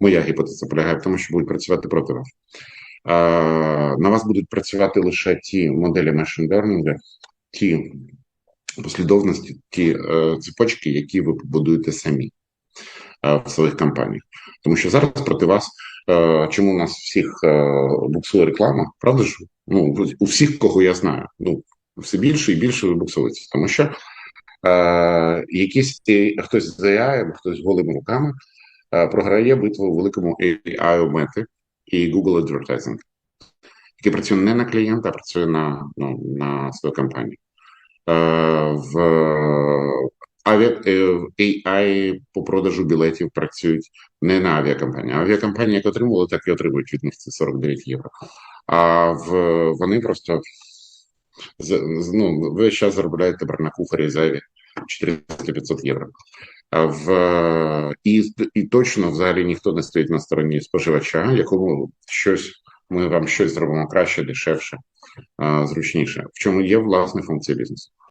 моя гіпотеза полягає в тому, що будуть працювати проти вас. На вас будуть працювати лише ті моделі машин learning, ті послідовності, ті е, цепочки, які ви побудуєте самі е, в своїх кампаніях. Тому що зараз проти вас, е, чому у нас всіх буксує реклама, правда ж? Ну, у всіх, кого я знаю, ну все більше і більше вибуксується, тому що е, якісь хтось з AI, хтось голими руками програє битву у великому AI мети і Google Advertising, який працює не на клієнта, а працює на ну, на свою компанію. Е, в AI по продажу білетів працюють не на авіакомпанії. Авіакомпанії, як отримували, так і отримують від них це 49 євро. А в вони просто ну, ви зараз заробляєте тепер на кухарі зайві 400-500 євро. В і і точно взагалі ніхто не стоїть на стороні споживача, якому щось ми вам щось зробимо краще, дешевше, зручніше. В чому є власне функція бізнесу.